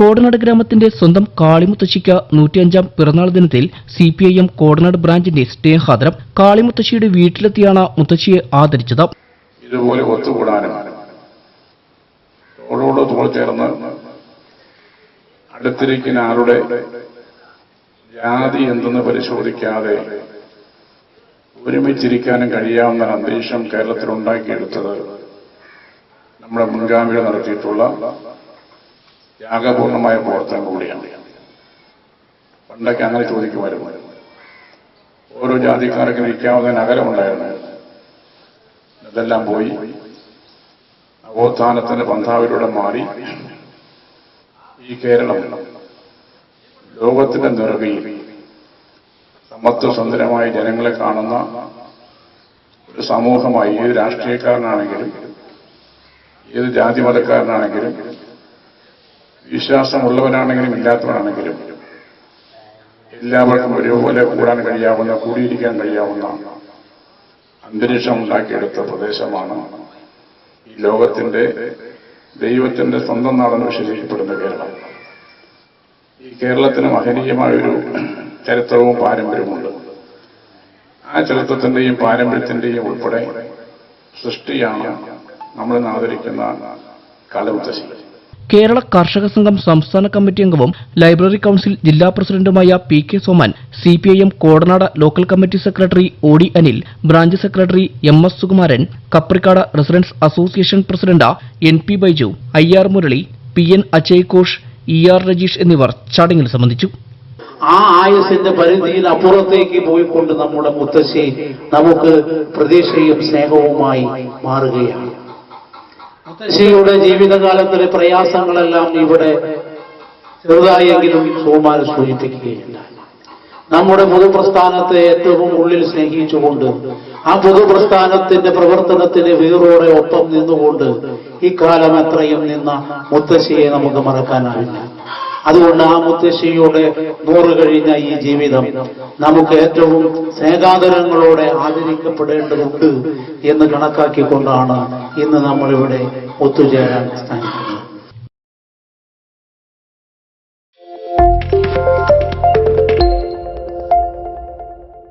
കോടനാട് ഗ്രാമത്തിന്റെ സ്വന്തം കാളിമുത്തശ്ശിക്ക് നൂറ്റിയഞ്ചാം പിറന്നാൾ ദിനത്തിൽ C P I M Kodanad ബ്രാഞ്ചിന്റെ സ്നേഹാദരം കാളിമുത്തശ്ശിയുടെ വീട്ടിലെത്തിയാണ് മുത്തശ്ശിയെ ആദരിച്ചത്. ഇതുപോലെ ചേർന്ന് അടുത്തിരിക്കുന്ന ജാതി എന്തെന്ന് പരിശോധിക്കാതെ ഒരുമിച്ചിരിക്കാനും കഴിയാവുന്ന അന്തരീക്ഷം കേരളത്തിൽ ഉണ്ടാക്കിയെടുത്തത് നമ്മുടെ മുൻഗാമികൾ നടത്തിയിട്ടുള്ള ത്യാഗപൂർണമായ പ്രവർത്തനം കൂടിയാണ്. പണ്ടൊക്കെ അങ്ങനെ ചോദിക്കുമായിരുന്നു. ഓരോ ജാതിക്കാർക്കും ഇരിക്കാവുന്ന നഗരമുണ്ടായിരുന്നു. ഇതെല്ലാം പോയി. നവോത്ഥാനത്തിന്റെ പന്ഥാവിലൂടെ മാറി. ഈ കേരളം ലോകത്തിന്റെ നിറവിൽ സമത്വ സുന്ദരമായ ജനങ്ങളെ കാണുന്ന ഒരു സമൂഹമായി. ഏത് രാഷ്ട്രീയക്കാരനാണെങ്കിലും ഏത് ജാതി മതക്കാരനാണെങ്കിലും വിശ്വാസമുള്ളവനാണെങ്കിലും ഇല്ലാത്തവനാണെങ്കിലും എല്ലാവർക്കും ഒരുപോലെ കൂടാൻ കഴിയാവുന്ന കൂടിയിരിക്കാൻ കഴിയാവുന്ന അന്തരീക്ഷം ഉണ്ടാക്കിയെടുത്ത പ്രദേശമാണ് ഈ ലോകത്തിന്റെ ദൈവത്തിന്റെ സ്വന്തം നാടെന്ന് വിശേഷിക്കപ്പെടുന്ന കേരളം. ഈ കേരളത്തിന് മഹനീയമായൊരു ചരിത്രവും പാരമ്പര്യവുമുണ്ട്. ആ ചരിത്രത്തിന്റെയും പാരമ്പര്യത്തിന്റെയും ഉൾപ്പെടെ സൃഷ്ടിയാണ് നമ്മൾ ഇന്ന് ആദരിക്കുന്ന കാലമുത്തശ്ശി. കേരള കർഷക സംഘം സംസ്ഥാന കമ്മിറ്റി അംഗവും ലൈബ്രറി കൌൺസിൽ ജില്ലാ പ്രസിഡന്റുമായ P K Soman C P I M Kodanad local committee secretary O D Anil branch secretary M S Sukumaran Kaprikkad residents association president N P Baiju I R Murali P N Ajay Ghosh E R Rajeesh എന്നിവർ ചടങ്ങിൽ സംബന്ധിച്ചു. ആ ആയുസിന്റെ പരിധിയിൽ അപ്പുറത്തേക്ക് പോയിക്കൊണ്ട് നമ്മുടെ മുത്തശ്ശി നമുക്ക് പ്രതീക്ഷയും സ്നേഹവുമായി മാറുകയാണ്. മുത്തശ്ശിയുടെ ജീവിതകാലത്തിലെ പ്രയാസങ്ങളെല്ലാം ഇവിടെ ചെറുതായെങ്കിലും സുകുമാരൻ സൂചിപ്പിക്കുകയുണ്ടായി. നമ്മുടെ പൊതുപ്രസ്ഥാനത്തെ ഏറ്റവും ഉള്ളിൽ സ്നേഹിച്ചുകൊണ്ട് ആ പൊതുപ്രസ്ഥാനത്തിന്റെ പ്രവർത്തനത്തിന് വീറോടെ ഒപ്പം നിന്നുകൊണ്ട് ഇക്കാലം എത്രയും നിന്ന മുത്തശ്ശിയെ നമുക്ക് മറക്കാനാവില്ല. അതുകൊണ്ട് ആ മുത്തശ്ശിയുടെ നൂറ് കഴിഞ്ഞ ഈ ജീവിതം നമുക്ക് ഏറ്റവും സ്നേഹാദരങ്ങളോടെ ആദരിക്കപ്പെടേണ്ടതുണ്ട് എന്ന് കണക്കാക്കിക്കൊണ്ടാണ് ഇന്ന് നമ്മളിവിടെ ഒത്തുചേരാൻ സ്ഥാനിക്കുന്നത്.